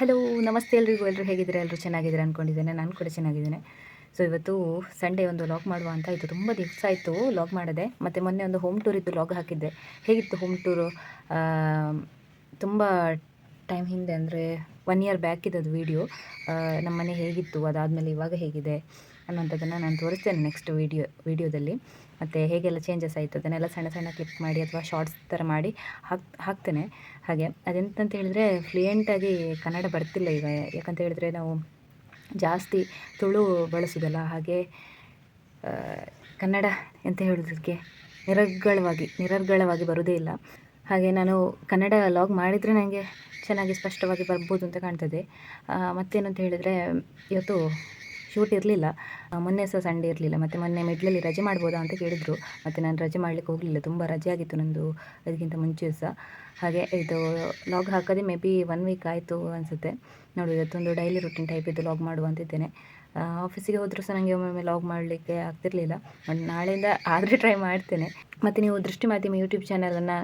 Hello ನಮಸ್ತೆ ಎಲ್ರಿಗೂ. ಎಲ್ಲರೂ ಹೇಗಿದ್ದೀರಾ? ಎಲ್ಲರೂ ಚೆನ್ನಾಗಿದ್ದೀರಾ ಅಂದ್ಕೊಂಡಿದ್ದೇನೆ ನಾನು ಕೂಡ ಚೆನ್ನಾಗಿದ್ದೇನೆ. ಸೊ ಇವತ್ತು ಸಂಡೇ ಒಂದು ಲಾಗ್ ಮಾಡುವ ಅಂತ ಇತ್ತು. ತುಂಬ ದಿವಸ ಆಯಿತು ಲಾಗ್ ಮಾಡಿದೆ. ಮತ್ತು ಮೊನ್ನೆ ಒಂದು ಹೋಮ್ ಟೂರ್ ಇತ್ತು ಲಾಗ್ ಹಾಕಿದ್ದೆ. ಹೇಗಿತ್ತು ಹೋಮ್ ಟೂರು ತುಂಬ ಟೈಮ್ ಹಿಂದೆ ಅಂದರೆ ಒನ್ ಇಯರ್ ಬ್ಯಾಕ್ ಇದ್ದದ್ದು ವೀಡಿಯೋ ನಮ್ಮ ಮನೆ ಹೇಗಿತ್ತು? ಅದಾದಮೇಲೆ ಇವಾಗ ಹೇಗಿದೆ ಅನ್ನೋಂಥದ್ದನ್ನು ನಾನು ತೋರಿಸ್ತೇನೆ ನೆಕ್ಸ್ಟ್ ವೀಡಿಯೋ ವೀಡಿಯೋದಲ್ಲಿ ಮತ್ತು ಹೇಗೆಲ್ಲ ಚೇಂಜಸ್ ಆಯಿತು, ಅದನ್ನೆಲ್ಲ ಸಣ್ಣ ಸಣ್ಣ ಕ್ಲಿಪ್ ಮಾಡಿ ಅಥವಾ ಶಾರ್ಟ್ಸ್ ಥರ ಮಾಡಿ ಹಾಕ್, ಹಾಕ್ತೇನೆ. ಹಾಗೆ ಅದೆಂತಂತ ಹೇಳಿದರೆ ಫ್ಲೂಯೆಂಟಾಗಿ ಕನ್ನಡ ಬರ್ತಿಲ್ಲ ಈಗ. ಯಾಕಂತ ಹೇಳಿದರೆ ನಾವು ಜಾಸ್ತಿ ತುಳು ಬಳಸೋದಲ್ಲ, ಹಾಗೆ ಕನ್ನಡ ಎಂತ ಹೇಳೋದಕ್ಕೆ? ನಿರರ್ಗಳವಾಗಿ ನಿರರ್ಗಳವಾಗಿ ಬರೋದೇ ಇಲ್ಲ. ಹಾಗೆ ನಾನು ಕನ್ನಡ ಲಾಗ್ ಮಾಡಿದರೆ ನನಗೆ ಚೆನ್ನಾಗಿ ಸ್ಪಷ್ಟವಾಗಿ ಬರ್ಬೋದು ಅಂತ ಕಾಣ್ತದೆ. ಮತ್ತೇನಂತ ಹೇಳಿದರೆ, ಇವತ್ತು ಶೂಟ್ ಇರಲಿಲ್ಲ. ಮೊನ್ನೆ ಸಹ ಸಂಡೇ ಇರಲಿಲ್ಲ. ಮತ್ತು ಮೊನ್ನೆ ಮಿಡ್ಲಲ್ಲಿ ರಜೆ ಮಾಡ್ಬೋದಾ ಅಂತ ಕೇಳಿದರು. ಮತ್ತು ನಾನು ರಜೆ ಮಾಡಲಿಕ್ಕೆ ಹೋಗಲಿಲ್ಲ. ತುಂಬ ರಜೆ ಆಗಿತ್ತು ನಂದು ಅದಕ್ಕಿಂತ ಮುಂಚೆ ಸಹ. ಹಾಗೆ ಇದು ಲಾಗ್ ಹಾಕೋದೇ ಮೇ ಬಿ ಒನ್ ವೀಕ್ ಆಯಿತು ಅನಿಸುತ್ತೆ. ನೋಡಿ ಇವತ್ತೊಂದು ಡೈಲಿ ರುಟೀನ್ ಟೈಪ್ ಇದು ಲಾಗ್ ಮಾಡುವಂತಿದ್ದೇನೆ ಆಫೀಸಿಗೆ ಹೋದರೂ ಸಹ ನನಗೆ ಒಮ್ಮೊಮ್ಮೆ ಲಾಗ್ ಮಾಡಲಿಕ್ಕೆ ಆಗ್ತಿರಲಿಲ್ಲ. ಬಟ್ ನಾಳೆಯಿಂದ ಆದರೆ ಟ್ರೈ ಮಾಡ್ತೇನೆ. ಮತ್ತು ನೀವು ದೃಷ್ಟಿ ಮಾಧ್ಯಮ ಯೂಟ್ಯೂಬ್ ಚಾನಲನ್ನು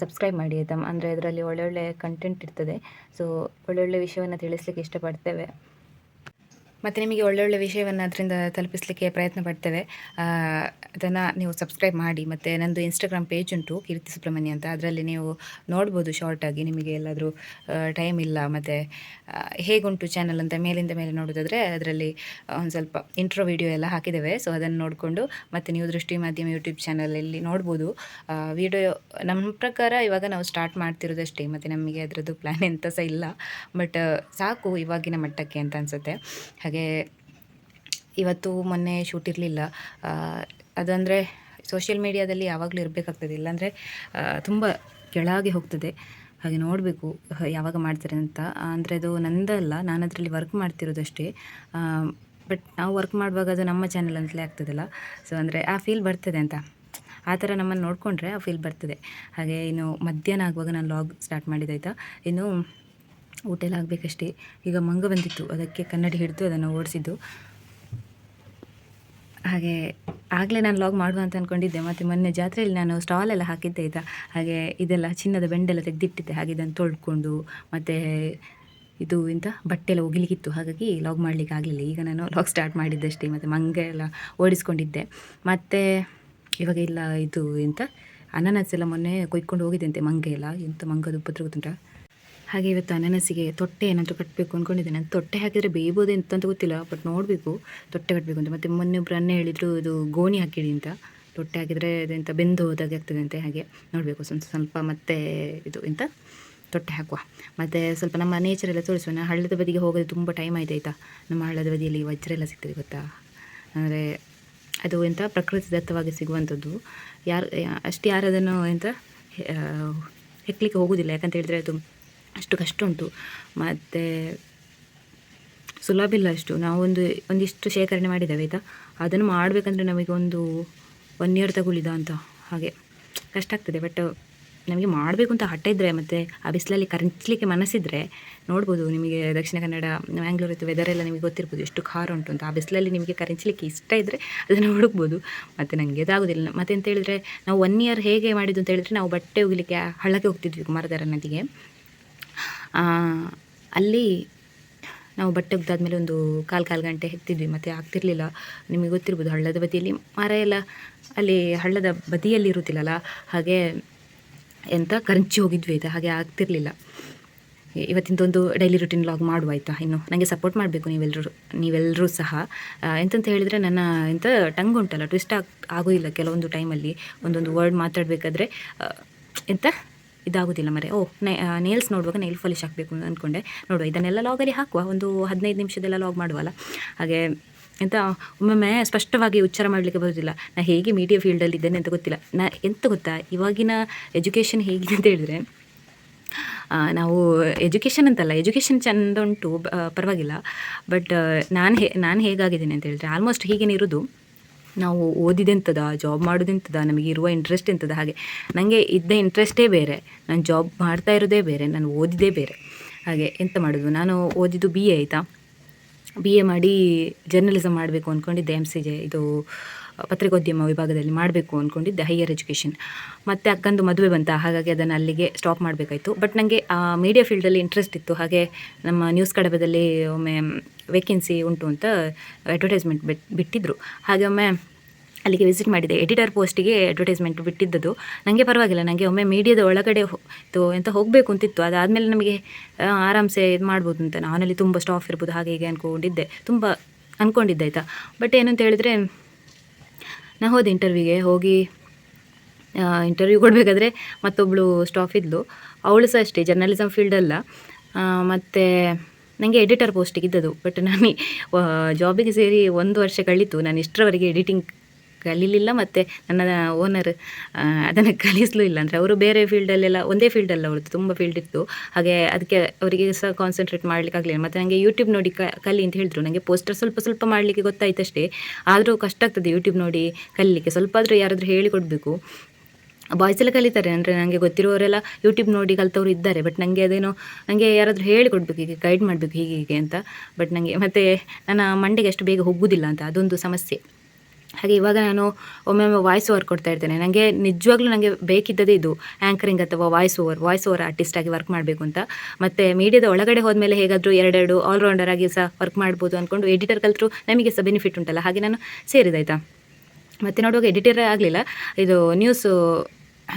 ಸಬ್ಸ್ಕ್ರೈಬ್ ಮಾಡಿ ಆಯಿತಾ? ಅಂದರೆ ಅದರಲ್ಲಿ ಒಳ್ಳೊಳ್ಳೆ ಕಂಟೆಂಟ್ ಇರ್ತದೆ. ಸೊ ಒಳ್ಳೊಳ್ಳೆ ವಿಷಯವನ್ನು ತಿಳಿಸ್ಲಿಕ್ಕೆ ಇಷ್ಟಪಡ್ತೇವೆ. ಮತ್ತು ನಿಮಗೆ ಒಳ್ಳೊಳ್ಳೆ ವಿಷಯವನ್ನು ಅದರಿಂದ ತಲುಪಿಸಲಿಕ್ಕೆ ಪ್ರಯತ್ನ ಪಡ್ತೇವೆ. ಅದನ್ನು ನೀವು ಸಬ್ಸ್ಕ್ರೈಬ್ ಮಾಡಿ, ಮತ್ತು ನಂದು ಇನ್ಸ್ಟಾಗ್ರಾಮ್ ಪೇಜ್ ಉಂಟು, ಕೀರ್ತಿ ಸುಬ್ರಹ್ಮಣ್ಯ ಅಂತ. ಅದರಲ್ಲಿ ನೀವು ನೋಡ್ಬೋದು ಶಾರ್ಟಾಗಿ ನಿಮಗೆ ಎಲ್ಲಾದರೂ ಟೈಮ್ ಇಲ್ಲ, ಮತ್ತು ಹೇಗುಂಟು ಚಾನಲ್ ಅಂತ ಮೇಲಿಂದ ಮೇಲೆ ನೋಡೋದಾದರೆ ಅದರಲ್ಲಿ ಒಂದು ಸ್ವಲ್ಪ ಇಂಟ್ರೋ ವಿಡಿಯೋ ಎಲ್ಲ ಹಾಕಿದ್ದೇವೆ. ಸೊ ಅದನ್ನು ನೋಡಿಕೊಂಡು, ಮತ್ತು ನೀವು ದೃಷ್ಟಿ ಮಾಧ್ಯಮ ಯೂಟ್ಯೂಬ್ ಚಾನಲಲ್ಲಿ ನೋಡ್ಬೋದು. ವಿಡಿಯೋ ನಮ್ಮ ಪ್ರಕಾರ ಇವಾಗ ನಾವು ಸ್ಟಾರ್ಟ್ ಮಾಡ್ತಿರೋದಷ್ಟೇ, ಮತ್ತು ನಮಗೆ ಅದರದ್ದು ಪ್ಲ್ಯಾನ್ ಎಂತ ಸಹ ಇಲ್ಲ. ಬಟ್ ಸಾಕು ಇವಾಗಿನ ಮಟ್ಟಕ್ಕೆ ಅಂತ ಅನಿಸುತ್ತೆ. ಹಾಗೆ. ಇವತ್ತು ಮೊನ್ನೆ ಶೂಟ್ ಇರಲಿಲ್ಲ. ಅದಂದರೆ ಸೋಷಿಯಲ್ ಮೀಡಿಯಾದಲ್ಲಿ ಯಾವಾಗಲೂ ಇರಬೇಕಾಗ್ತದೆ. ಇಲ್ಲಾಂದರೆ ತುಂಬ ಕೆಳಗೆ ಹೋಗ್ತದೆ. ಹಾಗೆ ನೋಡಬೇಕು ಯಾವಾಗ ಮಾಡ್ತಾರೆ ಅಂತ. ಅಂದರೆ ಅದು ನಂದಲ್ಲ ನಾನು ಅದರಲ್ಲಿ ವರ್ಕ್ ಮಾಡ್ತಿರೋದಷ್ಟೇ ಬಟ್ ನಾವು ವರ್ಕ್ ಮಾಡುವಾಗ ಅದು ನಮ್ಮ ಚಾನಲ್ ಅಂತಲೇ ಆಗ್ತದಲ್ಲ. ಸೊ ಅಂದರೆ ಆ ಫೀಲ್ ಬರ್ತದೆ ಅಂತ. ಆ ಥರ ನಮ್ಮನ್ನು ನೋಡಿಕೊಂಡ್ರೆ ಆ ಫೀಲ್ ಬರ್ತದೆ. ಹಾಗೆ ಇನ್ನು ಮಧ್ಯಾಹ್ನ ಆಗುವಾಗ ನಾನು ಲಾಗ್ ಸ್ಟಾರ್ಟ್ ಮಾಡಿದ್ದಾಯ್ತಾ ಇನ್ನು ಊಟ ಎಲ್ಲ ಆಗಬೇಕಷ್ಟೇ. ಈಗ ಮಂಗ ಬಂದಿತ್ತು, ಅದಕ್ಕೆ ಕನ್ನಡಿ ಹಿಡಿದು ಅದನ್ನು ಓಡಿಸಿದ್ದು. ಹಾಗೆ ಆಗಲೇ ನಾನು ಲಾಗ್ ಮಾಡುವ ಅಂತ ಅಂದ್ಕೊಂಡಿದ್ದೆ ಮತ್ತು ಮೊನ್ನೆ ಜಾತ್ರೆಯಲ್ಲಿ ನಾನು ಸ್ಟಾಲ್ ಎಲ್ಲ ಹಾಕಿದ್ದೆ ಆಯಿತಾ ಹಾಗೆ ಇದೆಲ್ಲ ಚಿನ್ನದ ಬೆಂಡೆಲ್ಲ ತೆಗೆದಿಟ್ಟಿದ್ದೆ, ಹಾಗೆ ಇದನ್ನು ತೊಳ್ಕೊಂಡು, ಮತ್ತು ಇದು ಇಂಥ ಬಟ್ಟೆ ಎಲ್ಲ ಒಗಿಲಿಕ್ಕಿತ್ತು ಹಾಗಾಗಿ ಲಾಗ್ ಮಾಡಲಿಕ್ಕೆ ಆಗಲಿಲ್ಲ. ಈಗ ನಾನು ಲಾಗ್ ಸ್ಟಾರ್ಟ್ ಮಾಡಿದ್ದಷ್ಟೇ, ಮತ್ತು ಮಂಗ ಎಲ್ಲ ಓಡಿಸ್ಕೊಂಡಿದ್ದೆ. ಮತ್ತು ಇವಾಗ ಇಲ್ಲ, ಇದು ಎಂತ, ಅನಾನಸ್ ಎಲ್ಲ ಮೊನ್ನೆ ಕೊಯ್ಕೊಂಡು ಹೋಗಿದ್ದಂತೆ ಮಂಗೆ ಎಲ್ಲ. ಎಂಥ ಮಂಗದು ಉಪದ್ರ ಗೊತ್ತುಂಟ ಹಾಗೆ ಇವತ್ತು ಅನಾನಸಿಗೆ ತೊಟ್ಟೆ ಏನಾದರೂ ಕಟ್ಟಬೇಕು ಅಂದ್ಕೊಂಡಿದ್ದೇನೆ ನಾನು ತೊಟ್ಟೆ ಹಾಕಿದರೆ ಬೇಯ್ಬೋದು ಅಂತ ಗೊತ್ತಿಲ್ಲ ಬಟ್ ನೋಡಬೇಕು. ತೊಟ್ಟೆ ಕಟ್ಟಬೇಕು ಅಂತ. ಮತ್ತು ಮೊನ್ನೆ ಒಬ್ಬರು ಅನ್ನ ಹೇಳಿದರು, ಇದು ಗೋಣಿ ಹಾಕಿಡಿ ಅಂತ. ತೊಟ್ಟೆ ಹಾಕಿದರೆ ಅದೆಂತ ಬೆಂದು ಹೋದಾಗೆ ಆಗ್ತದೆ ಅಂತ, ಹಾಗೆ. ನೋಡಬೇಕು ಸ್ವಲ್ಪ ಸ್ವಲ್ಪ ಮತ್ತೆ ಇದು ಎಂತ? ತೊಟ್ಟೆ ಹಾಕುವ. ಮತ್ತು ಸ್ವಲ್ಪ ನಮ್ಮ ನೇಚರ್ ಎಲ್ಲ ತೋರಿಸುವ. ನಾನು ಹಳ್ಳದ ಬದಿಗೆ ಹೋಗೋದು ತುಂಬ ಟೈಮ್ ಆಯ್ತು, ಆಯಿತಾ? ನಮ್ಮ ಹಳ್ಳದ ಬದಿಯಲ್ಲಿ ವಜ್ರ ಎಲ್ಲ ಸಿಗ್ತದೆ ಗೊತ್ತಾ? ಅಂದರೆ ಅದು ಎಂತ? ಪ್ರಕೃತಿ ದತ್ತವಾಗಿ ಸಿಗುವಂಥದ್ದು ಯಾರು, ಅಷ್ಟು ಯಾರು ಅದನ್ನು ಎಂತ? ಹೆಕ್ಲಿಕ್ಕೆ ಹೋಗೋದಿಲ್ಲ. ಯಾಕಂತ ಹೇಳಿದರೆ ಅದು ಅಷ್ಟು ಕಷ್ಟ ಉಂಟು. ಮತ್ತು ಸುಲಭ ಇಲ್ಲ ಅಷ್ಟು. ನಾವೊಂದು, ಒಂದಿಷ್ಟು ಶೇಖರಣೆ ಮಾಡಿದ್ದೇವೆ, ಆಯಿತಾ? ಅದನ್ನು ಮಾಡಬೇಕಂದ್ರೆ ನಮಗೆ ಒಂದು ಒನ್ ಇಯರ್ ತಗೊಳ್ಳಿದ ಅಂತ. ಹಾಗೆ ಕಷ್ಟ ಆಗ್ತದೆ ಬಟ್ ನಮಗೆ ಮಾಡಬೇಕು ಅಂತ ಹಠ ಇದ್ದರೆ ಮತ್ತು ಆ ಬಿಸಿಲಲ್ಲಿ ಕರೆಂಚಲಿಕ್ಕೆ ಮನಸ್ಸಿದ್ರೆ ನೋಡ್ಬೋದು, ನಿಮಗೆ ದಕ್ಷಿಣ ಕನ್ನಡ ಮ್ಯಾಂಗ್ಳೂರ್ ಇತ್ತು ವೆದರ್ ಎಲ್ಲ ನಿಮಗೆ ಗೊತ್ತಿರ್ಬೋದು ಎಷ್ಟು ಖಾರ ಉಂಟು ಅಂತ. ಆ ಬಿಸಿಲಲ್ಲಿ ನಿಮಗೆ ಕರೆಂಚಲಿಕ್ಕೆ ಇಷ್ಟ ಇದ್ದರೆ ಅದನ್ನು ಹುಡುಕ್ಬೋದು ಮತ್ತು ನನಗೆ ಅದಾಗೋದಿಲ್ಲ. ಮತ್ತೆ ಅಂತ ಹೇಳಿದರೆ, ನಾವು ಒನ್ ಇಯರ್ ಹೇಗೆ ಮಾಡಿದ್ದು ಅಂತ ಹೇಳಿದರೆ, ನಾವು ಬಟ್ಟೆ ಹೋಗಲಿಕ್ಕೆ ಹಳ್ಳಕ್ಕೆ ಹೋಗ್ತಿದ್ವಿ ಕುಮಾರಧಾರ ನದಿಗೆ. ಅಲ್ಲಿ ನಾವು ಬಟ್ಟೆ ಒಗ್ದಾದ್ಮೇಲೆ ಒಂದು ಕಾಲು ಕಾಲು ಗಂಟೆ ಹೆಕ್ತಿದ್ವಿ ಮತ್ತು ಆಗ್ತಿರ್ಲಿಲ್ಲ. ನಿಮಗೆ ಗೊತ್ತಿರ್ಬೋದು, ಹಳ್ಳದ ಬದಿಯಲ್ಲಿ ಮರ ಎಲ್ಲ ಅಲ್ಲಿ ಹಳ್ಳದ ಬದಿಯಲ್ಲಿ ಇರುತ್ತಿಲ್ಲಲ್ಲ, ಹಾಗೆ ಎಂತ ಕರಂಚಿ ಹೋಗಿದ್ವಿ ಆಯಿತಾ, ಹಾಗೆ ಆಗ್ತಿರ್ಲಿಲ್ಲ. ಇವತ್ತಿಂದೊಂದು ಡೈಲಿ ರುಟೀನ್ ಲಾಗ್ ಮಾಡುವ ಆಯಿತಾ ಇನ್ನು. ನನಗೆ ಸಪೋರ್ಟ್ ಮಾಡಬೇಕು ನೀವೆಲ್ಲರೂ ನೀವೆಲ್ಲರೂ ಸಹ. ಎಂತಂತ ಹೇಳಿದರೆ ನನ್ನ ಎಂಥ ಟಂಗ್ ಉಂಟಲ್ಲ ಟ್ವಿಸ್ಟ್ ಆಗೋ, ಆಗೋದಿಲ್ಲ ಕೆಲವೊಂದು ಟೈಮಲ್ಲಿ ಒಂದೊಂದು ವರ್ಡ್ ಮಾತಾಡಬೇಕಾದ್ರೆ ಎಂತ? ಇದಾಗೋದಿಲ್ಲ ಮರೆ. ಓ ನೇಲ್ಸ್ ನೋಡುವಾಗ ನೇಲ್ ಫಾಲಿಶ್ ಹಾಕಬೇಕು ಅಂದ್ಕೊಂಡೆ ನೋಡುವ, ಇದನ್ನೆಲ್ಲ ಲಾಗಲ್ಲಿ ಹಾಕುವ. ಒಂದು ಹದಿನೈದು ನಿಮಿಷದೆಲ್ಲ ಲಾಗ್ ಮಾಡುವಲ್ಲ. ಹಾಗೆ ಎಂತ, ಒಮ್ಮೊಮ್ಮೆ ಸ್ಪಷ್ಟವಾಗಿ ಉಚ್ಚಾರ ಮಾಡಲಿಕ್ಕೆ ಬರೋದಿಲ್ಲ. ನಾನು ಹೇಗೆ ಮೀಡಿಯಾ ಫೀಲ್ಡಲ್ಲಿ ಇದ್ದೇನೆ ಅಂತ ಗೊತ್ತಿಲ್ಲ. ನಾ, ಎಂತ ಗೊತ್ತಾ? ಇವಾಗಿನ ಎಜುಕೇಷನ್ ಹೇಗಿದೆ ಅಂತ ಹೇಳಿದ್ರೆ ನಾವು ಎಜುಕೇಷನ್ ಅಂತಲ್ಲ ಎಜುಕೇಷನ್ ಚೆಂದ ಉಂಟು ಪರವಾಗಿಲ್ಲ. ಬಟ್ ನಾನು ಹೇ, ನಾನು ಹೇಗಾಗಿದ್ದೀನಿ ಅಂತ ಹೇಳಿದ್ರೆ ಆಲ್ಮೋಸ್ಟ್ ಹೀಗೇನೆ ಇರೋದು. ನಾವು ಓದಿದೆಂಥದ ಜಾಬ್ ಮಾಡೋದೆಂಥದ ನಮಗೆ ಇರುವ ಇಂಟ್ರೆಸ್ಟ್ ಎಂಥದ ಹಾಗೆ. ನನಗೆ ಇದ್ದ ಇಂಟ್ರೆಸ್ಟೇ ಬೇರೆ, ನಾನು ಜಾಬ್ ಮಾಡ್ತಾ ಇರೋದೇ ಬೇರೆ, ನಾನು ಓದಿದೇ ಬೇರೆ. ಹಾಗೆ ಎಂತ ಮಾಡೋದು? ನಾನು ಓದಿದ್ದು ಬಿ ಎ ಆಯಿತಾ? ಬಿ ಎ ಮಾಡಿ ಜರ್ನಲಿಸಮ್ ಮಾಡಬೇಕು ಅಂದ್ಕೊಂಡಿದ್ದೆ ಎಂ ಸಿ ಜೆ ಇದು ಪತ್ರಿಕೋದ್ಯಮ ವಿಭಾಗದಲ್ಲಿ ಮಾಡಬೇಕು ಅಂದ್ಕೊಂಡಿದ್ದೆ ಹೈಯರ್ ಎಜುಕೇಷನ್ ಮತ್ತು ಅಕ್ಕಂದು ಮದುವೆ ಬಂತ, ಹಾಗಾಗಿ ಅದನ್ನು ಅಲ್ಲಿಗೆ ಸ್ಟಾಪ್ ಮಾಡಬೇಕಾಯಿತು. ಬಟ್ ನನಗೆ ಮೀಡಿಯಾ ಫೀಲ್ಡಲ್ಲಿ ಇಂಟ್ರೆಸ್ಟ್ ಇತ್ತು. ಹಾಗೆ ನಮ್ಮ ನ್ಯೂಸ್ ಕಡಬದಲ್ಲಿ ಒಮ್ಮೆ ವೇಕೆನ್ಸಿ ಉಂಟು ಅಂತ ಅಡ್ವರ್ಟೈಸ್ಮೆಂಟ್ ಬಿಟ್ಟು ಬಿಟ್ಟಿದ್ದರು ಹಾಗೆ ಒಮ್ಮೆ ಅಲ್ಲಿಗೆ ವಿಸಿಟ್ ಮಾಡಿದೆ. ಎಡಿಟರ್ ಪೋಸ್ಟಿಗೆ ಅಡ್ವರ್ಟೈಸ್ಮೆಂಟ್ ಬಿಟ್ಟಿದ್ದದು. ನನಗೆ ಪರವಾಗಿಲ್ಲ. ನನಗೆ ಒಮ್ಮೆ ಮೀಡಿಯಾದ ಒಳಗಡೆ ಇತ್ತು ಎಂತ ಹೋಗಬೇಕು ಅಂತಿತ್ತು. ಅದಾದಮೇಲೆ ನಮಗೆ ಆರಾಮ್ಸೆ ಇದು ಮಾಡ್ಬೋದು ಅಂತ ನಾನಲ್ಲಿ ತುಂಬ ಸ್ಟಾಫ್ ಇರ್ಬೋದು. ಹಾಗೆ ಹೀಗೆ ಅಂದ್ಕೊಂಡಿದ್ದೆ ತುಂಬ ಅಂದ್ಕೊಂಡಿದ್ದೆ ಆಯಿತಾ. ಬಟ್ ಏನಂತ ಹೇಳಿದರೆ ನಾ ಹೋದೆ ಇಂಟರ್ವ್ಯೂಗೆ ಹೋಗಿ ಇಂಟರ್ವ್ಯೂ ಕೊಡಬೇಕಾದ್ರೆ ಮತ್ತೊಬ್ಬಳು ಸ್ಟಾಫ್ ಇದ್ಲು. ಅವಳು ಸಹ ಅಷ್ಟೇ ಜರ್ನಲಿಸಮ್ ಫೀಲ್ಡಲ್ಲ ಮತ್ತು ನನಗೆ ಎಡಿಟರ್ ಪೋಸ್ಟಿಗೆ ಇದ್ದದು ಬಟ್ ನಾನು ಜಾಬಿಗೆ ಸೇರಿ ಒಂದು ವರ್ಷ ಕಳೀತು. ನಾನು ಇಷ್ಟರವರೆಗೆ ಎಡಿಟಿಂಗ್ ಕಲೀಲಿಲ್ಲ ಮತ್ತು ನನ್ನ ಓನರ್ ಅದನ್ನು ಕಲಿಸಲೂ ಇಲ್ಲ. ಅಂದರೆ ಅವರು ಬೇರೆ ಫೀಲ್ಡಲ್ಲೆಲ್ಲ ಒಂದೇ ಫೀಲ್ಡಲ್ಲಿ ಅವ್ರದ್ದು, ತುಂಬ ಫೀಲ್ಡ್ ಇತ್ತು. ಹಾಗೆ ಅದಕ್ಕೆ ಅವರಿಗೆ ಸಹ ಕಾನ್ಸಂಟ್ರೇಟ್ ಮಾಡ್ಲಿಕ್ಕೆ ಆಗಲಿಲ್ಲ. ಮತ್ತು ನನಗೆ ಯೂಟ್ಯೂಬ್ ನೋಡಿ ಕಲಿ ಅಂತ ಹೇಳಿದ್ರು. ನನಗೆ ಪೋಸ್ಟರ್ ಸ್ವಲ್ಪ ಸ್ವಲ್ಪ ಮಾಡಲಿಕ್ಕೆ ಗೊತ್ತಾಯ್ತಷ್ಟೇ. ಆದರೂ ಕಷ್ಟ ಆಗ್ತದೆ ಯೂಟ್ಯೂಬ್ ನೋಡಿ ಕಲಿಲಿಕ್ಕೆ. ಸ್ವಲ್ಪ ಆದರೂ ಯಾರಾದರೂ ಹೇಳಿಕೊಡ್ಬೇಕು. ಬಾಯ್ಸ್ ಎಲ್ಲ ಕಲಿತಾರೆ. ಅಂದರೆ ನನಗೆ ಗೊತ್ತಿರೋರೆಲ್ಲ ಯೂಟ್ಯೂಬ್ ನೋಡಿ ಕಲ್ತವ್ರು ಇದ್ದಾರೆ. ಬಟ್ ನನಗೆ ಅದೇನೋ ನನಗೆ ಯಾರಾದರೂ ಹೇಳಿಕೊಡ್ಬೇಕು, ಹೀಗೆ ಗೈಡ್ ಮಾಡಬೇಕು, ಹೀಗೆ ಹೀಗೆ ಅಂತ. ಬಟ್ ನನಗೆ ಮತ್ತು ನನ್ನ ಮಂಡೆಗೆ ಅಷ್ಟು ಬೇಗ ಹೋಗುವುದಿಲ್ಲ ಅಂತ. ಅದೊಂದು ಸಮಸ್ಯೆ. ಹಾಗೆ ಇವಾಗ ನಾನು ಒಮ್ಮೊಮ್ಮೆ ವಾಯ್ಸ್ ಓವರ್ ಕೊಡ್ತಾ ಇರ್ತೇನೆ. ನನಗೆ ನಿಜವಾಗ್ಲೂ ನನಗೆ ಬೇಕಿದ್ದದೇ ಇದು ಆ್ಯಂಕರಿಂಗ್ ಅಥವಾ voice over voice over artist ಆಗಿ ವರ್ಕ್ ಮಾಡಬೇಕು ಅಂತ. ಮತ್ತು ಮೀಡಿಯಾದ ಒಳಗಡೆ ಹೋದ್ಮೇಲೆ ಹೇಗಾದರೂ ಎರಡೆರಡು ಆಲ್ರೌಂಡರ್ ಆಗಿ ಸಹ ವರ್ಕ್ ಮಾಡ್ಬೋದು ಅಂದ್ಕೊಂಡು ಎಡಿಟರ್ ಕಲಿತರು ನಮಗೆ ಸಹ ಬೆನಿಫಿಟ್ ಉಂಟಲ್ಲ. ಹಾಗೆ ನಾನು ಸೇರಿದಾಯ್ತಾ ಮತ್ತು ನೋಡುವಾಗ ಎಡಿಟರ್ ಆಗಲಿಲ್ಲ. ಇದು ನ್ಯೂಸು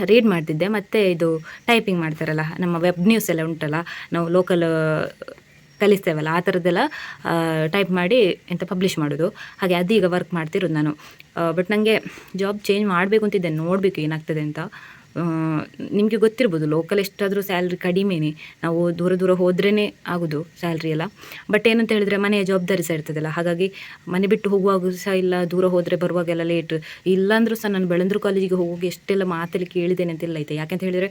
ರೀಡ್ ಮಾಡ್ತಿದ್ದೆ. ಮತ್ತು ಇದು ಟೈಪಿಂಗ್ ಮಾಡ್ತಾರಲ್ಲ, ನಮ್ಮ ವೆಬ್ ನ್ಯೂಸ್ ಎಲ್ಲ ಉಂಟಲ್ಲ. ನಾವು ಲೋಕಲ್ ಕಲಿಸ್ತೇವಲ್ಲ, ಆ ಥರದ್ದೆಲ್ಲ ಟೈಪ್ ಮಾಡಿ ಎಂತ ಪಬ್ಲಿಷ್ ಮಾಡೋದು. ಹಾಗೆ ಅದೀಗ ವರ್ಕ್ ಮಾಡ್ತಿರೋದು ನಾನು. ಬಟ್ ನನಗೆ ಜಾಬ್ ಚೇಂಜ್ ಮಾಡಬೇಕು ಅಂತಿದ್ದೆ, ನೋಡಬೇಕು ಏನಾಗ್ತದೆ ಅಂತ. ನಿಮಗೆ ಗೊತ್ತಿರ್ಬೋದು ಲೋಕಲ್ ಎಷ್ಟಾದರೂ ಸ್ಯಾಲ್ರಿ ಕಡಿಮೆನೇ. ನಾವು ದೂರ ದೂರ ಹೋದ್ರೇ ಆಗೋದು ಸ್ಯಾಲ್ರಿ ಎಲ್ಲ. ಬಟ್ ಏನಂತ ಹೇಳಿದರೆ ಮನೆಯ ಜವಾಬ್ದಾರಿ ಸಹ ಇರ್ತದಲ್ಲ. ಹಾಗಾಗಿ ಮನೆ ಬಿಟ್ಟು ಹೋಗುವಾಗ ಸಹ ಇಲ್ಲ, ದೂರ ಹೋದರೆ ಬರುವಾಗೆಲ್ಲ ಲೇಟ್ ಇಲ್ಲಾಂದರೂ ಸಹ ನಾನು ಬೆಳಂದ್ರ ಕಾಲೇಜಿಗೆ ಹೋಗಿ ಎಷ್ಟೆಲ್ಲ ಮಾತಲ್ಲಿ ಕೇಳಿದ್ದೇನೆ ಅಂತಿಲ್ಲ ಐತೆ. ಯಾಕೆಂತ ಹೇಳಿದರೆ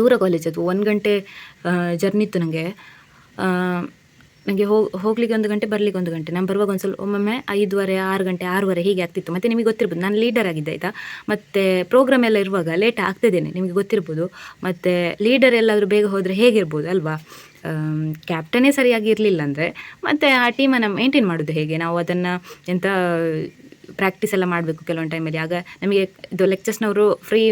ದೂರ ಕಾಲೇಜ್ ಅದು, ಒಂದು ಗಂಟೆ ಜರ್ನಿ ಇತ್ತು ನನಗೆ ನನಗೆ ಹೋಗಿ, ಹೋಗ್ಲಿಕ್ಕೆ ಒಂದು ಗಂಟೆ, ಬರಲಿಕ್ಕೆ ಒಂದು ಗಂಟೆ. ನಾನು ಬರುವಾಗ ಒಂದು ಸ್ವಲ್ಪ ಒಮ್ಮೊಮ್ಮೆ ಐದುವರೆ ಆರು ಗಂಟೆ ಆರೂವರೆ ಹೀಗೆ ಆಗ್ತಿತ್ತು. ಮತ್ತು ನಿಮಗೆ ಗೊತ್ತಿರ್ಬೋದು, ನಾನು ಲೀಡರ್ ಆಗಿದ್ದೆ, ಆಯಿತಾ? ಮತ್ತು ಪ್ರೋಗ್ರಾಮ್ ಎಲ್ಲ ಇರುವಾಗ ಲೇಟ್ ಆಗ್ತಿದ್ದೇನೆ, ನಿಮಗೆ ಗೊತ್ತಿರ್ಬೋದು. ಮತ್ತು ಲೀಡರ್ ಎಲ್ಲಾದರೂ ಬೇಗ ಹೋದರೆ ಹೇಗಿರ್ಬೋದು ಅಲ್ವಾ? ಕ್ಯಾಪ್ಟನೇ ಸರಿಯಾಗಿ ಇರಲಿಲ್ಲ ಅಂದರೆ, ಮತ್ತು ಆ ಟೀಮನ್ನು ಮೇಂಟೈನ್ ಮಾಡೋದು ಹೇಗೆ? ನಾವು ಅದನ್ನು ಎಂಥ ಪ್ರಾಕ್ಟೀಸ್ ಎಲ್ಲ ಮಾಡಬೇಕು ಕೆಲವೊಂದು ಟೈಮಲ್ಲಿ ಆಗ ನಮಗೆ ಇದು ಲೆಕ್ಚರ್ಸ್ನವರು ಫ್ರೀ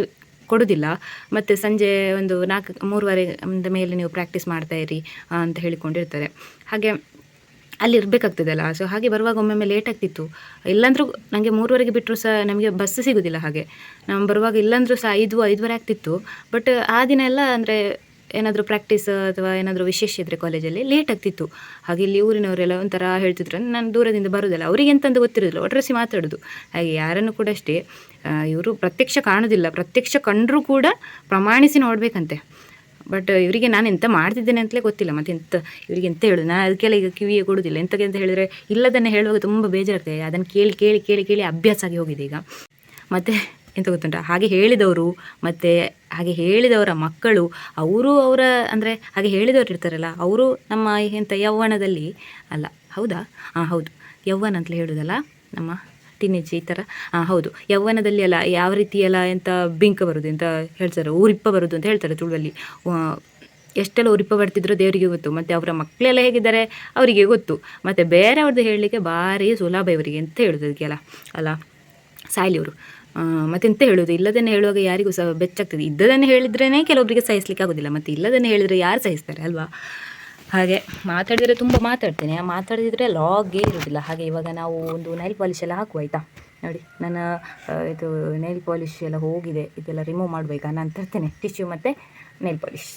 ಕೊಡೋದಿಲ್ಲ. ಮತ್ತು ಸಂಜೆ ಒಂದು ನಾಲ್ಕು, ಮೂರುವರೆ ಮೇಲೆ ನೀವು ಪ್ರಾಕ್ಟೀಸ್ ಇರಿ ಅಂತ ಹೇಳಿಕೊಂಡಿರ್ತಾರೆ. ಹಾಗೆ ಅಲ್ಲಿ ಇರಬೇಕಾಗ್ತದಲ್ಲ. ಸೊ ಹಾಗೆ ಬರುವಾಗ ಒಮ್ಮೊಮ್ಮೆ ಲೇಟ್ ಆಗ್ತಿತ್ತು. ಇಲ್ಲಾಂದ್ರೂ ನನಗೆ ಮೂರುವರೆಗೆ ಬಿಟ್ಟರು ಸಹ ನಮಗೆ ಬಸ್ ಸಿಗೋದಿಲ್ಲ ಹಾಗೆ. ನಾವು ಬರುವಾಗ ಇಲ್ಲಾಂದ್ರೂ ಸಹ ಐದು, ಐದುವರೆ ಆಗ್ತಿತ್ತು. ಬಟ್ ಆ ದಿನ ಎಲ್ಲ ಅಂದರೆ ಏನಾದರೂ ಪ್ರಾಕ್ಟೀಸ್ ಅಥವಾ ಏನಾದರೂ ವಿಶೇಷ ಇದ್ದರೆ ಕಾಲೇಜಲ್ಲಿ ಲೇಟ್ ಆಗ್ತಿತ್ತು. ಹಾಗೆ ಇಲ್ಲಿ ಊರಿನವರೆಲ್ಲ ಒಂಥರ ಹೇಳ್ತಿದ್ರು. ನಾನು ದೂರದಿಂದ ಬರೋದಿಲ್ಲ. ಅವರಿಗೆ ಎಂತಂದು ಗೊತ್ತಿರೋದಿಲ್ಲ. ಒಟ್ರಸಿ ಮಾತಾಡೋದು. ಹಾಗೆ ಯಾರನ್ನು ಕೂಡ ಅಷ್ಟೇ ಇವರು ಪ್ರತ್ಯಕ್ಷ ಕಾಣೋದಿಲ್ಲ. ಪ್ರತ್ಯಕ್ಷ ಕಂಡರೂ ಕೂಡ ಪ್ರಮಾಣಿಸಿ ನೋಡಬೇಕಂತೆ. ಬಟ್ ಇವರಿಗೆ ನಾನು ಎಂತ ಮಾಡ್ತಿದ್ದೇನೆ ಅಂತಲೇ ಗೊತ್ತಿಲ್ಲ. ಮತ್ತೆ ಎಂತ, ಇವರಿಗೆ ಎಂತ ಹೇಳೋದು? ನಾನು ಅದಕ್ಕೆಲ್ಲ ಈಗ ಕಿವಿಯೇ ಕೊಡೋದಿಲ್ಲ. ಎಂತಕ್ಕೆ ಅಂತ ಹೇಳಿದರೆ ಇಲ್ಲದನ್ನೇ ಹೇಳುವಾಗ ತುಂಬ ಬೇಜಾರಾಗ್ತದೆ. ಅದನ್ನು ಕೇಳಿ ಕೇಳಿ ಕೇಳಿ ಕೇಳಿ ಅಭ್ಯಾಸ ಆಗಿ ಹೋಗಿದೆ ಈಗ. ಮತ್ತು ಎಂತ ಗೊತ್ತುಂಟ? ಹಾಗೆ ಹೇಳಿದವರು ಮತ್ತು ಹಾಗೆ ಹೇಳಿದವರ ಮಕ್ಕಳು, ಅವರು ಅವರ ಅಂದರೆ ಹಾಗೆ ಹೇಳಿದವರು ಇರ್ತಾರಲ್ಲ, ಅವರು ನಮ್ಮ ಎಂಥ ಯೌವನದಲ್ಲಿ ಅಲ್ಲ, ಹೌದಾ? ಹಾಂ ಹೌದು. ಯೌವನ ಅಂತಲೇ ಹೇಳೋದಲ್ಲ ನಮ್ಮ ಟೀನೇಜ್ ಈ ಥರ ಹಾಂ ಹೌದು. ಯೌವನದಲ್ಲಿ ಅಲ್ಲ, ಯಾವ ರೀತಿ ಎಲ್ಲ ಎಂಥ ಬಿಂಕ ಬರೋದು ಅಂತ ಹೇಳ್ತಾರೆ? ಊರಿಪ್ಪ ಬರೋದು ಅಂತ ಹೇಳ್ತಾರೆ ತುಳುವಲ್ಲಿ. ಎಷ್ಟೆಲ್ಲ ಉರಿಪ ಬರ್ತಿದ್ರು ದೇವರಿಗೆ ಗೊತ್ತು, ಮತ್ತು ಅವರ ಮಕ್ಕಳೆಲ್ಲ ಹೇಗಿದ್ದಾರೆ? ಅವರಿಗೆ ಗೊತ್ತು. ಮತ್ತು ಬೇರೆಯವ್ರದ್ದು ಹೇಳಲಿಕ್ಕೆ ಭಾರಿ ಸುಲಭ ಇವರಿಗೆ ಅಂತ ಹೇಳೋದು ಅದಕ್ಕೆಲ್ಲ, ಅಲ್ಲ, ಸಾಯ್ಲಿ ಅವರು. ಮತ್ತೆಂತ ಹೇಳೋದು? ಇಲ್ಲದನ್ನೇ ಹೇಳುವಾಗ ಯಾರಿಗೂ ಸಹ ಬೆಚ್ಚಾಗ್ತದೆ. ಇದ್ದದನ್ನು ಹೇಳಿದ್ರೇ ಕೆಲವೊಬ್ಬರಿಗೆ ಸಹಿಸ್ಲಿಕ್ಕೆ ಆಗೋದಿಲ್ಲ. ಮತ್ತೆ ಇಲ್ಲದನ್ನೇ ಹೇಳಿದರೆ ಯಾರು ಸಹಿಸ್ತಾರೆ ಅಲ್ವಾ? ಹಾಗೆ ಮಾತಾಡಿದರೆ ತುಂಬ ಮಾತಾಡ್ತೇನೆ. ಮಾತಾಡಿದರೆ ಲಾಗೇ ಇರೋದಿಲ್ಲ. ಹಾಗೆ ಇವಾಗ ನಾವು ಒಂದು ನೈಲ್ ಪಾಲಿಶ್ ಎಲ್ಲ ಹಾಕುವ, ಆಯಿತಾ? ನೋಡಿ, ನನ್ನ ಇದು ನೈಲ್ ಪಾಲಿಶ್ ಎಲ್ಲ ಹೋಗಿದೆ. ಇದೆಲ್ಲ ರಿಮೂವ್ ಮಾಡಬೇಕಾ? ನಾನು ತರ್ತೇನೆ. ಟಿಶ್ಯೂ ಮತ್ತು ನೈಲ್ ಪಾಲಿಶ್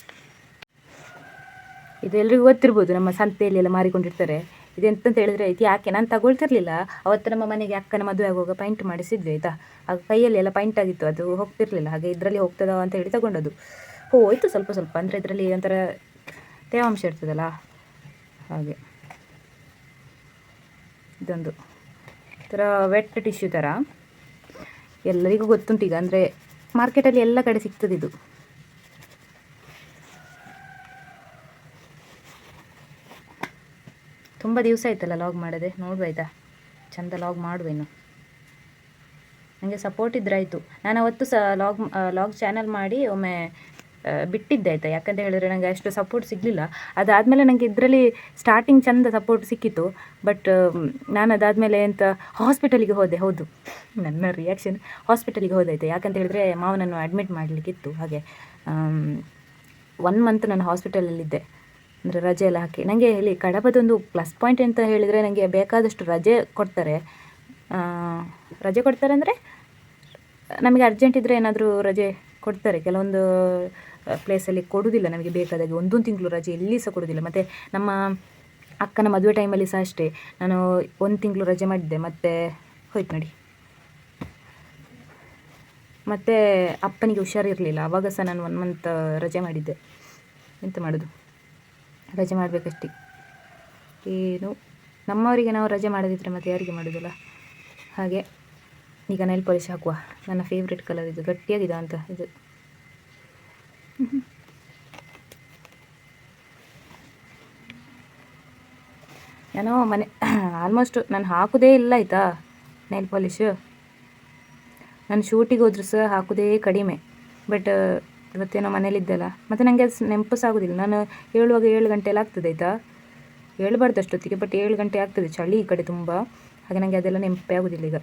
ಇದೆಲ್ಲರಿಗೂ ಗೊತ್ತಿರ್ಬೋದು. ನಮ್ಮ ಸಂತೆಯಲ್ಲಿ ಎಲ್ಲ ಮಾರಿಕೊಂಡಿರ್ತಾರೆ. ಇದೆಂತಂತ ಹೇಳಿದ್ರೆ ಆಯ್ತು ಯಾಕೆ? ನಾನು ತಗೊಳ್ತಿರ್ಲಿಲ್ಲ. ಅವತ್ತು ನಮ್ಮ ಮನೆಗೆ ಅಕ್ಕನ ಮದುವೆ ಆಗುವಾಗ ಪೈಂಟ್ ಮಾಡಿಸಿದ್ವಿ, ಆಯಿತಾ? ಆಗ ಕೈಯಲ್ಲಿ ಎಲ್ಲ ಪೈಂಟ್ ಆಗಿತ್ತು, ಅದು ಹೋಗ್ತಿರ್ಲಿಲ್ಲ. ಹಾಗೆ ಇದರಲ್ಲಿ ಹೋಗ್ತದ ಅಂತ ಹೇಳಿ ತಗೊಂಡದ್ದು. ಹೋಯ್ತು ಸ್ವಲ್ಪ ಸ್ವಲ್ಪ, ಅಂದರೆ ಇದರಲ್ಲಿ ಒಂಥರ ತೇವಾಂಶ ಇರ್ತದಲ್ಲ, ಹಾಗೆ. ಇದೊಂದು. ಥರ ವೆಟ್ ಟಿಶ್ಯೂ ಥರ ಎಲ್ಲರಿಗೂ ಗೊತ್ತುಂಟು ಈಗ ಅಂದರೆ ಮಾರ್ಕೆಟಲ್ಲಿ ಎಲ್ಲ ಕಡೆ ಸಿಗ್ತದೆ ಇದು. ತುಂಬ ದಿವಸ ಆಯ್ತಲ್ಲ ಲಾಗ್ ಮಾಡದೆ? ನೋಡುವ ಆಯ್ತಾ ಚಂದ ಲಾಗ್ ಮಾಡುವ ಇನ್ನು. ನನಗೆ ಸಪೋರ್ಟ್ ಇದ್ರಾಯ್ತು ನಾನು ಅವತ್ತು ಸಹ ಲಾಗ್ ಲಾಗ್ ಚಾನಲ್ ಮಾಡಿ ಒಮ್ಮೆ ಬಿಟ್ಟಿದ್ದೆ ಆಯಿತಾ? ಯಾಕಂತ ಹೇಳಿದ್ರೆ ನನಗೆ ಅಷ್ಟು ಸಪೋರ್ಟ್ ಸಿಗಲಿಲ್ಲ. ಅದಾದಮೇಲೆ ನನಗೆ ಇದರಲ್ಲಿ ಸ್ಟಾರ್ಟಿಂಗ್ ಚಂದ ಸಪೋರ್ಟ್ ಸಿಕ್ಕಿತ್ತು ಬಟ್ ನಾನು ಅದಾದಮೇಲೆ ಎಂತ ಹಾಸ್ಪಿಟಲಿಗೆ ಹೋದೆ. ಹೌದು. ನನ್ನ ರಿಯಾಕ್ಷನ್ ಹಾಸ್ಪಿಟಲಿಗೆ ಹೋದೆ ಆಯಿತಾ? ಯಾಕಂತ ಹೇಳಿದ್ರೆ ಮಾವನನ್ನು ಅಡ್ಮಿಟ್ ಮಾಡಲಿಕ್ಕಿತ್ತು. ಹಾಗೆ ಒನ್ ಮಂತ್ ನಾನು ಹಾಸ್ಪಿಟಲಲ್ಲಿದ್ದೆ ಅಂದರೆ ರಜೆ ಎಲ್ಲ ಹಾಕಿ. ನನಗೆ ಹೇಳಿ ಕಡಬದೊಂದು ಪ್ಲಸ್ ಪಾಯಿಂಟ್ ಅಂತ ಹೇಳಿದರೆ ನನಗೆ ಬೇಕಾದಷ್ಟು ರಜೆ ಕೊಡ್ತಾರೆ. ರಜೆ ಕೊಡ್ತಾರೆ ಅಂದರೆ ನಮಗೆ ಅರ್ಜೆಂಟ್ ಇದ್ದರೆ ಏನಾದರೂ ರಜೆ ಕೊಡ್ತಾರೆ. ಕೆಲವೊಂದು ಪ್ಲೇಸಲ್ಲಿ ಕೊಡೋದಿಲ್ಲ ನಮಗೆ ಬೇಕಾದಾಗೆ ಒಂದೊಂದು ತಿಂಗಳು ರಜೆ ಎಲ್ಲಿ ಸಹ ಕೊಡೋದಿಲ್ಲ. ಮತ್ತು ನಮ್ಮ ಅಕ್ಕನ ಮದುವೆ ಟೈಮಲ್ಲಿ ಸಹ ಅಷ್ಟೇ. ನಾನು ಒಂದು ತಿಂಗಳು ರಜೆ ಮಾಡಿದ್ದೆ. ಮತ್ತು ಹೋಯ್ತು ನೋಡಿ. ಮತ್ತು ಅಪ್ಪನಿಗೆ ಹುಷಾರಿರಲಿಲ್ಲ. ಆವಾಗ ಸಹ ನಾನು ಒನ್ ಮಂತ್ ರಜೆ ಮಾಡಿದ್ದೆ. ಎಂತ ಮಾಡೋದು? ರಜೆ ಮಾಡಬೇಕಷ್ಟೇ. ಏನು, ನಮ್ಮವರಿಗೆ ನಾವು ರಜೆ ಮಾಡದಿದ್ದರೆ ಮತ್ತೆ ಯಾರಿಗೆ ಮಾಡೋದಲ್ಲ? ಹಾಗೆ, ಈಗ ನೈಲ್ ಪಾಲಿಶ್ ಹಾಕುವ. ನನ್ನ ಫೇವ್ರೆಟ್ ಕಲರ್ ಇದು, ಗಟ್ಟಿಯಾಗಿದೆ ಅಂತ ಇದು. ನಾನು ಮನೆ ಆಲ್ಮೋಸ್ಟ್ ನಾನು ಹಾಕೋದೇ ಇಲ್ಲ ಆಯಿತಾ ನೈಲ್ ಪಾಲಿಶು ನಾನು ಶೂಟಿಗೆ ಹೋದ್ರೂ ಸಹ ಹಾಕೋದೇ ಕಡಿಮೆ. ಬಟ್ ಇವತ್ತೇನೋ ಮನೇಲಿದ್ದಲ್ಲ. ಮತ್ತು ನನಗೆ ಅದು ನೆನಪು ಸಹ ಆಗೋದಿಲ್ಲ ನಾನು ಹೇಳುವಾಗ ಏಳು ಗಂಟೆ ಆಗ್ತದೆ ಆಯಿತಾ? ಹೇಳಬಾರ್ದು ಅಷ್ಟೊತ್ತಿಗೆ ಬಟ್ ಏಳು ಗಂಟೆ ಆಗ್ತದೆ. ಚಳಿ ಈ ಕಡೆ ತುಂಬ. ಹಾಗೆ ನನಗೆ ಅದೆಲ್ಲ ನೆನಪೇ ಆಗೋದಿಲ್ಲ ಈಗ.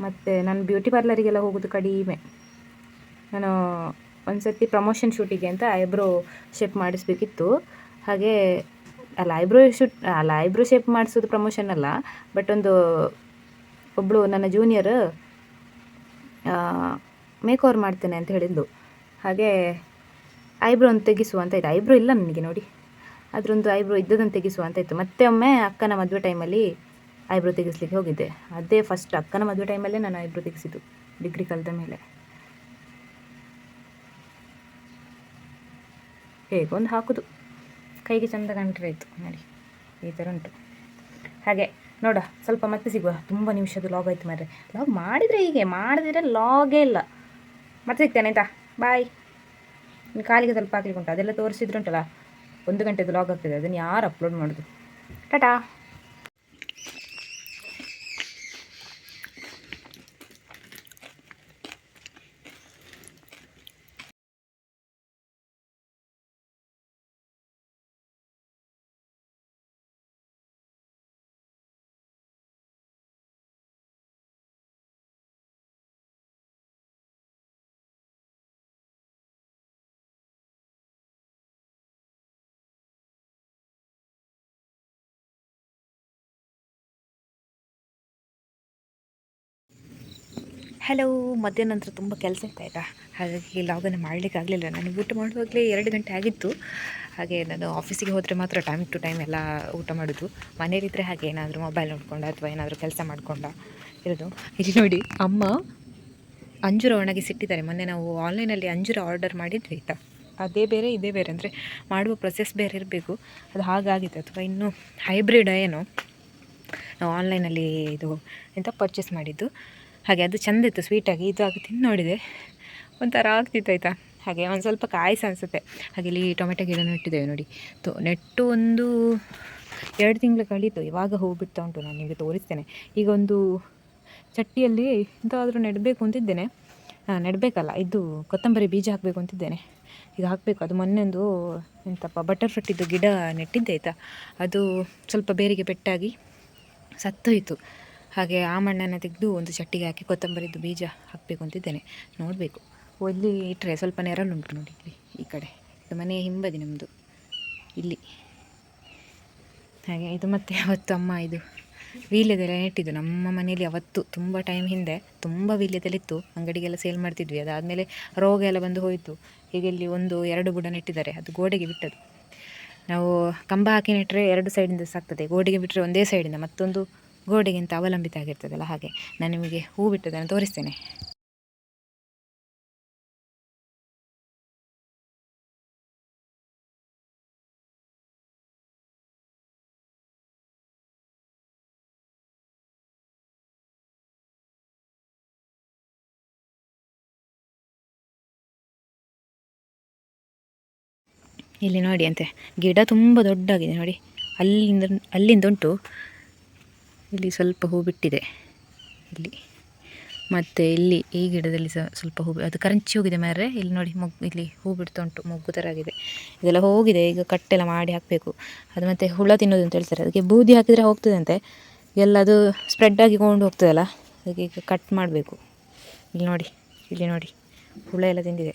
ಮತ್ತು ನಾನು ಬ್ಯೂಟಿ ಪಾರ್ಲರಿಗೆಲ್ಲ ಹೋಗೋದು ಕಡಿಮೆ. ನಾನು ಒಂದು ಸರ್ತಿ ಪ್ರಮೋಷನ್ ಶೂಟಿಗೆ ಅಂತ ಐಬ್ರೋ ಶೇಪ್ ಮಾಡಿಸ್ಬೇಕಿತ್ತು. ಹಾಗೆ, ಅಲ್ಲ ಐಬ್ರೋ ಶೂಟ್ ಅಲ್ಲ ಐಬ್ರೋ ಶೇಪ್ ಮಾಡಿಸೋದು ಪ್ರಮೋಷನ್ ಅಲ್ಲ ಬಟ್ ಒಂದು ಒಬ್ಬಳು ನನ್ನ ಜೂನಿಯರ್ ಮೇಕ್ ಓವರ್ ಮಾಡ್ತೇನೆ ಅಂತ ಹೇಳಿದ್ಲು. ಹಾಗೆ ಐಬ್ರೋ ಒಂದು ತೆಗಿಸುವ ಅಂತ ಇತ್ತು ಐಬ್ರೋ ಇಲ್ಲ ನನಗೆ ನೋಡಿ. ಅದರೊಂದು ಐಬ್ರೋ ಇದ್ದದನ್ನು ತೆಗಿಸುವ ಅಂತ ಇತ್ತು. ಮತ್ತೆ ಒಮ್ಮೆ ಅಕ್ಕನ ಮದುವೆ ಟೈಮಲ್ಲಿ ಐಬ್ರೋ ತೆಗಿಸ್ಲಿಕ್ಕೆ ಹೋಗಿದ್ದೆ. ಅದೇ ಫಸ್ಟ್ ಅಕ್ಕನ ಮದುವೆ ಟೈಮಲ್ಲೇ ನಾನು ಐಬ್ರೋ ತೆಗೆಸಿದ್ದು ಡಿಗ್ರಿ ಕಲಿತ ಮೇಲೆ. ಹೇಗೊಂದು ಹಾಕೋದು. ಕೈಗೆ ಚಂದ ಕಂಡ್ರೆ ಆಯಿತು ನೋಡಿ ಈ ಥರ ಉಂಟು. ಹಾಗೆ ನೋಡ, ಸ್ವಲ್ಪ ಮತ್ತೆ ಸಿಗುವ. ತುಂಬ ನಿಮಿಷದ ಲಾಗ್ ಆಯ್ತು ಮಾರ್ರೆ. ಲಾಗ್ ಮಾಡಿದರೆ ಹೀಗೆ, ಮಾಡಿದ್ರೆ ಲಾಗೇ ಇಲ್ಲ. ಮತ್ತೆ ಸಿಗ್ತೇನೆ, ಆಯಿತಾ? ಬಾಯ್ ಇನ್ನು ಕಾಲಿಗೆ ಸ್ವಲ್ಪ ಹಾಕ್ಲಿಕ್ಕೆ ಉಂಟು. ಅದೆಲ್ಲ ತೋರಿಸಿದ್ರು ಉಂಟಲ್ಲ? ಒಂದು ಗಂಟೆದು ಲಾಗ್ ಆಗ್ತದೆ. ಅದನ್ನು ಯಾರು ಅಪ್ಲೋಡ್ ಮಾಡೋದು? ಟಾಟಾ! ಹಲೋ, ಮಧ್ಯಾಹ್ನ ನಂತರ ತುಂಬ ಕೆಲಸ ಇತ್ತು ಆಯಿತಾ? ಹಾಗಾಗಿ ಲಾಗನ್ನು ಮಾಡಲಿಕ್ಕಾಗಲಿಲ್ಲ ನಾನು ಊಟ ಮಾಡುವಾಗಲೇ ಎರಡು ಗಂಟೆ ಆಗಿತ್ತು. ಹಾಗೆ ನಾನು ಆಫೀಸಿಗೆ ಹೋದರೆ ಮಾತ್ರ ಟೈಮ್ ಟು ಟೈಮ್ ಎಲ್ಲ ಊಟ ಮಾಡೋದು. ಮನೇಲಿದ್ದರೆ ಹಾಗೆ ಏನಾದರೂ ಮೊಬೈಲ್ ನೋಡ್ಕೊಂಡು ಅಥವಾ ಏನಾದರೂ ಕೆಲಸ ಮಾಡ್ಕೊಂಡ ಇರೋದು. ಇಲ್ಲಿ ನೋಡಿ, ಅಮ್ಮ ಅಂಜೂರ ಒಣಗಿಸಿಟ್ಟಿದ್ದಾರೆ ಮೊನ್ನೆ ನಾವು ಆನ್ಲೈನಲ್ಲಿ ಅಂಜೂರ ಆರ್ಡರ್ ಮಾಡಿದ್ವಿ ಆಯಿತಾ? ಅದೇ ಬೇರೆ, ಇದೇ ಬೇರೆ. ಅಂದರೆ ಮಾಡುವ ಪ್ರೊಸೆಸ್ ಬೇರೆ ಇರಬೇಕು. ಅದು ಹಾಗಾಗಿದೆ ಅಥವಾ ಇನ್ನೂ ಹೈಬ್ರಿಡ್ ಏನು ನಾವು ಆನ್ಲೈನಲ್ಲಿ ಇದು ಎಂತ ಪರ್ಚೇಸ್ ಮಾಡಿದ್ದು. ಹಾಗೆ ಅದು ಚೆಂದ ಇತ್ತು ಸ್ವೀಟಾಗಿ ಇದು ಆಗಿ ತಿಂದು ನೋಡಿದೆ. ಒಂಥರ ಆಗ್ತಿತ್ತು ಆಯಿತಾ? ಹಾಗೆ ಒಂದು ಸ್ವಲ್ಪ ಕಾಯಿಸ ಅನಿಸುತ್ತೆ. ಹಾಗೆ ಇಲ್ಲಿ ಟೊಮೆಟೊ ಗಿಡ ನೆಟ್ಟಿದ್ದೇವೆ ನೋಡಿ. ತೊ, ನೆಟ್ಟು ಒಂದು ಎರಡು ತಿಂಗಳು ಕಳೀತು. ಇವಾಗ ಹೂ ಬಿಡ್ತಾ ಉಂಟು, ನಾನು ನಿಮಗೆ ತೋರಿಸ್ತೇನೆ. ಈಗ ಒಂದು ಚಟ್ಟಿಯಲ್ಲಿ ಎಂತಾದರೂ ನೆಡಬೇಕು ಅಂತಿದ್ದೇನೆ. ನೆಡಬೇಕಲ್ಲ, ಇದು ಕೊತ್ತಂಬರಿ ಬೀಜ ಹಾಕಬೇಕು ಅಂತಿದ್ದೇನೆ. ಈಗ ಹಾಕಬೇಕು. ಅದು ಮೊನ್ನೆ ಒಂದು ಎಂತಪ್ಪ ಬಟರ್ ಫ್ರಟ್ಟಿದ್ದು ಗಿಡ ನೆಟ್ಟಿದ್ದೆ ಆಯಿತಾ? ಅದು ಸ್ವಲ್ಪ ಬೇರಿಗೆ ಪೆಟ್ಟಾಗಿ ಸತ್ತೋಯಿತು. ಹಾಗೆ ಆ ಮಣ್ಣನ್ನು ತೆಗೆದು ಒಂದು ಚಟ್ಟಿಗೆ ಹಾಕಿ ಕೊತ್ತಂಬರಿದ್ದು ಬೀಜ ಹಾಕಬೇಕು ಅಂತಿದ್ದೇನೆ. ನೋಡಬೇಕು. ಇಲ್ಲಿ ಇಟ್ಟರೆ ಸ್ವಲ್ಪ ನೆರಳುಂಟು ನೋಡಿ ಇಲ್ಲಿ, ಈ ಕಡೆ. ಇದು ಮನೆ ಹಿಂಬದಿ ನಮ್ಮದು ಇಲ್ಲಿ. ಹಾಗೆ ಇದು ಮತ್ತೆ ಅವತ್ತು ಅಮ್ಮ ಇದು ವೀಲ್ಯದೆಲ್ಲ ನೆಟ್ಟಿದ್ದು. ನಮ್ಮ ಮನೆಯಲ್ಲಿ ಅವತ್ತು ತುಂಬ ಟೈಮ್ ಹಿಂದೆ ತುಂಬ ವೀಲ್ಯದಲ್ಲಿತ್ತು ಅಂಗಡಿಗೆಲ್ಲ ಸೇಲ್ ಮಾಡ್ತಿದ್ವಿ. ಅದಾದಮೇಲೆ ರೋಗ ಎಲ್ಲ ಬಂದು ಹೋಯಿತು. ಈಗ ಇಲ್ಲಿ ಒಂದು ಎರಡು ಬುಡ ನೆಟ್ಟಿದ್ದಾರೆ. ಅದು ಗೋಡೆಗೆ ಬಿಟ್ಟದ್ದು. ನಾವು ಕಂಬ ಹಾಕಿ ನೆಟ್ಟರೆ ಎರಡು ಸೈಡಿಂದ ಸಾಕ್ತದೆ. ಗೋಡೆಗೆ ಬಿಟ್ಟರೆ ಒಂದೇ ಸೈಡಿಂದ ಮತ್ತೊಂದು ಗೋಡೆಗಿಂತ ಅವಲಂಬಿತ ಆಗಿರ್ತದಲ್ಲ, ಹಾಗೆ ನಾನು ನಿಮಗೆ ಹೂ ಬಿಟ್ಟದನ್ನು ತೋರಿಸ್ತೇನೆ. ಇಲ್ಲಿ ನೋಡಿ ಅಂತೆ, ಗಿಡ ತುಂಬ ದೊಡ್ಡಾಗಿದೆ ನೋಡಿ. ಅಲ್ಲಿಂದ ಅಲ್ಲಿಂದ ಉಂಟು. ಇಲ್ಲಿ ಸ್ವಲ್ಪ ಹೂ ಬಿಟ್ಟಿದೆ. ಇಲ್ಲಿ. ಮತ್ತು ಇಲ್ಲಿ ಈ ಗಿಡದಲ್ಲಿ ಸಹ ಸ್ವಲ್ಪ ಹೂ ಅದು ಕರಂಚಿ ಹೋಗಿದೆ ಮಾರ್ರೆ. ಇಲ್ಲಿ ನೋಡಿ ಮೊಗ್ಗು ಇಲ್ಲಿ ಹೂ ಬಿಡ್ತಾ ಉಂಟು, ಮೊಗ್ಗು ಥರ ಆಗಿದೆ. ಇದೆಲ್ಲ ಹೋಗಿದೆ, ಈಗ ಕಟ್ಟೆಲ್ಲ ಮಾಡಿ ಹಾಕಬೇಕು. ಅದು ಮತ್ತು ಹುಳ ತಿನ್ನೋದು ಅಂತ ಹೇಳ್ತಾರೆ. ಅದಕ್ಕೆ ಬೂದಿ ಹಾಕಿದರೆ ಹೋಗ್ತದಂತೆ. ಎಲ್ಲ ಅದು ಸ್ಪ್ರೆಡ್ ಆಗಿ ಕೊಂಡು ಹೋಗ್ತದಲ್ಲ, ಅದಕ್ಕೆ ಈಗ ಕಟ್ ಮಾಡಬೇಕು. ಇಲ್ಲಿ ನೋಡಿ ಇಲ್ಲಿ ನೋಡಿ. ಹುಳ ಎಲ್ಲ ತಿಂದಿದೆ.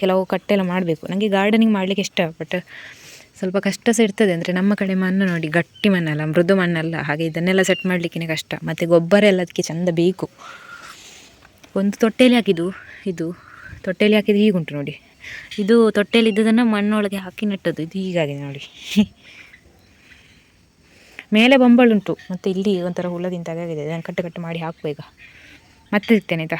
ಕೆಲವು ಕಟ್ಟೆಲ್ಲ ಮಾಡಬೇಕು. ನನಗೆ ಗಾರ್ಡನಿಂಗ್ ಮಾಡಲಿಕ್ಕೆ ಇಷ್ಟ ಬಟ್ ಸ್ವಲ್ಪ ಕಷ್ಟ ಸಹ ಇರ್ತದೆ ಅಂದರೆ ನಮ್ಮ ಕಡೆ ಮಣ್ಣು ನೋಡಿ, ಗಟ್ಟಿ ಮಣ್ಣಲ್ಲ, ಮೃದು ಮಣ್ಣಲ್ಲ, ಹಾಗೆ ಇದನ್ನೆಲ್ಲ ಸೆಟ್ ಮಾಡಲಿಕ್ಕೆ ಕಷ್ಟ. ಮತ್ತು ಗೊಬ್ಬರ ಎಲ್ಲ ಅದಕ್ಕೆ ಚೆಂದ ಬೇಕು. ಒಂದು ತೊಟ್ಟೆಯಲ್ಲಿ ಹಾಕಿದ್ದು, ಇದು ತೊಟ್ಟೆಯಲ್ಲಿ ಹಾಕಿದ್ದು ಹೀಗುಂಟು ನೋಡಿ. ಇದು ತೊಟ್ಟೆಯಲ್ಲಿ ಇದ್ದದನ್ನು ಮಣ್ಣೊಳಗೆ ಹಾಕಿ ನೆಟ್ಟದ್ದು, ಇದು ಹೀಗಾಗಿದೆ ನೋಡಿ. ಮೇಲೆ ಬೊಂಬಳುಂಟು, ಮತ್ತು ಇಲ್ಲಿ ಒಂಥರ ಹುಳದಿಂದ ಆಗಿದೆ ಅದನ್ನು ಕಟ್ಟು ಕಟ್ಟು ಮಾಡಿ ಹಾಕುವ ಈಗ. ಮತ್ತೆ ಸಿಗ್ತೇನೆ ಆಯಿತಾ?